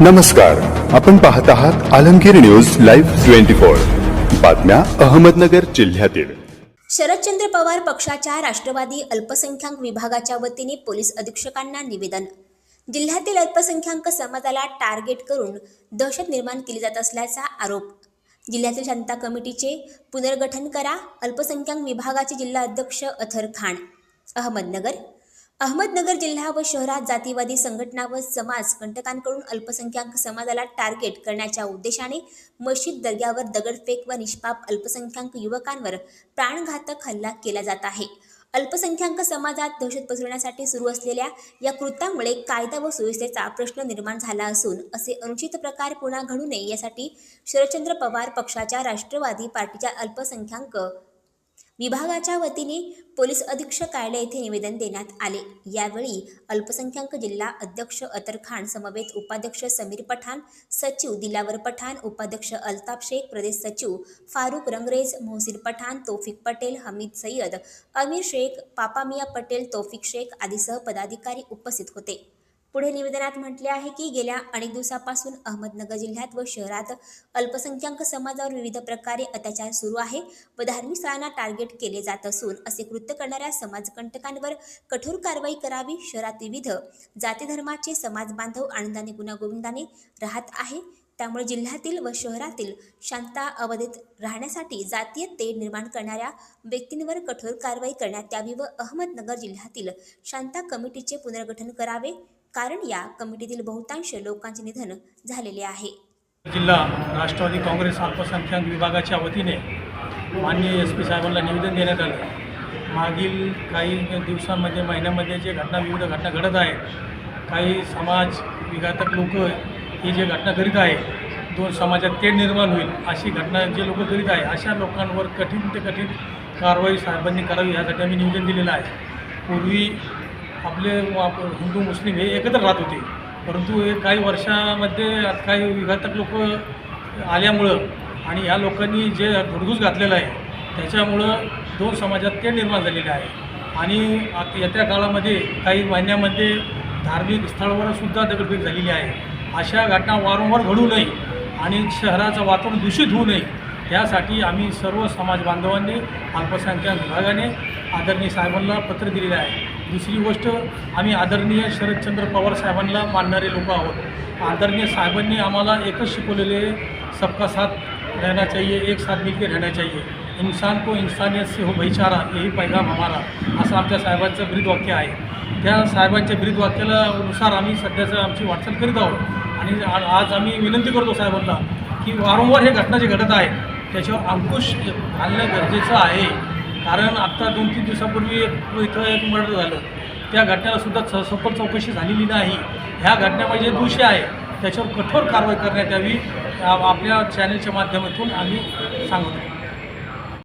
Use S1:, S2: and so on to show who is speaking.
S1: नमस्कार आपण पाहत आहात Alamgir news live twenty four. बातम्या अहमदनगर जिल्ह्यातील.
S2: शरदचंद्र पवार पक्षाच्या राष्ट्रवादी अल्पसंख्याक विभागाच्या वतीने पोलीस अधीक्षकांना निवेदन. जिल्ह्यातील अल्पसंख्याक समाजाला टार्गेट करून दहशत निर्माण केली जात असल्याचा आरोप. जिल्ह्यातील शांतता कमिटीचे पुनर्गठन करा अल्पसंख्याक विभागाचे जिल्हा अध्यक्ष अथर खान. अहमदनगर अहमदनगर जिल्हा व शहरात जातीवादी संघटना व समाज कंटकांकडून अल्पसंख्याक समाजाला टार्गेट करण्याच्या उद्देशाने मशीद दर्ग्यावर दगडफेक व निष्पाप अल्पसंख्याक युवकांवर प्राणघातक हल्ला केला जात आहे. अल्पसंख्याक समाजात दहशत पसरवण्यासाठी सुरू असलेल्या या कृत्यामुळे कायदा व सुव्यवस्थेचा प्रश्न निर्माण झाला असून असे अनुचित प्रकार पुन्हा घडू नये यासाठी शरदचंद्र पवार पक्षाच्या राष्ट्रवादी पार्टीच्या अल्पसंख्याक विभागाच्या वतीने पोलीस अधीक्षक कार्यालय येथे निवेदन देण्यात आले. यावेळी अल्पसंख्याक जिल्हा अध्यक्ष अतर खान समवेत उपाध्यक्ष समीर पठाण सचिव दिलावर पठाण उपाध्यक्ष अल्ताफ शेख प्रदेश सचिव फारुख रंगरेज मोहसीर पठाण तोफिक पटेल हमीद सय्यद अमीर शेख पापामिया पटेल तोफिक शेख आदीसह पदाधिकारी उपस्थित होते. पुढे निवेदनात म्हटले आहे की गेल्या अनेक दिवसापासून अहमदनगर जिल्ह्यात व शहरात अल्पसंख्याक समाजावर विविध प्रकारे अत्याचार सुरू आहे व धार्मिक स्थळांना टार्गेट केले जात असून असे कृत्य करणाऱ्या समाजकंटकांवर कठोर कारवाई करावी शहरात विविध जाती धर्माचे समाज बांधव आनंदाने गुणागोविंदाने राहत आहे. त्यामुळे जिल्ह्यातील व शहरातील शांतता अवधीत राहण्यासाठी जातीय तेढ निर्माण करणाऱ्या व्यक्तींवर कठोर कारवाई करण्यात यावी व अहमदनगर जिल्ह्यातील शांता कमिटीचे पुनर्गठन करावे. कारण या कमिटीतील बहुतांश लोकांचे निधन झालेले आहे.
S3: जिल्हा राष्ट्रवादी काँग्रेस अल्पसंख्याक विभागाच्या वतीने माननीय एस पी साहेबांना निवेदन देण्यात आलं. मागील काही दिवसांमध्ये महिन्यामध्ये जे घटना विविध घटना घडत आहेत काही समाज विघातक लोक ही जे घटना करीत आहे दोन समाजात तेढ निर्माण होईल अशी घटना जे लोक करीत आहे अशा लोकांवर कठीण ते कठीण कारवाई साहेबांनी करावी यासाठी आम्ही निवेदन दिलेलं आहे. पूर्वी आपले हिंदू मुस्लिम हे एकत्र राहत होते. परंतु हे काही वर्षामध्ये आता काही विघातक लोक आल्यामुळं आणि ह्या लोकांनी जे धुडगूस घातलेलं आहे त्याच्यामुळं दोन समाजात ते निर्माण झालेले आहे. आणि येत्या काळामध्ये काही महिन्यामध्ये धार्मिक स्थळावर सुद्धा दगडफेक झालेली आहे. अशा घटना वारंवार घडू नये आणि शहराचं वातावरण दूषित होऊ नये. यासाठी आम्ही सर्व समाज बांधवांनी अल्पसंख्याक विभागाने आदरणीय साहेबांना पत्र दिलेलं आहे. दुसरी गोष्ट आम्ही आदरणीय शरदचंद्र पवार साहेबांना मानणारे लोक आहोत. आदरणीय साहेबांनी आम्हाला एकच शिकवलेले सबका साथ रहना चाहिए एक साथ मिलकर रहना चाहिए. इंसान को इंसानियत से हो भाईचारा यही पैगाम हमारा असं आमच्या साहेबांचं ब्रीदवाक्य आहे. त्या साहेबांच्या ब्रीदवाक्यालानुसार आम्ही सध्याचं आमची वाटचाल करीत आहोत. आणि आज आम्ही विनंती करतो साहेबांना की वारंवार हे घटना जे घडत आहेत त्याच्यावर अंकुश घालणं गरजेचं आहे. कारण आत्ता दोन तीन दिवसापूर्वी एक इथं एक मर्डर झालं. त्या घटनेलासुद्धा सुद्धा स- सखोल चौकशी झालेली नाही. ह्या घटनेमध्ये म्हणजे दोषी आहे. त्याच्यावर कठोर कारवाई करण्यात यावी. आपल्या चॅनलच्या माध्यमातून आम्ही सांगतो.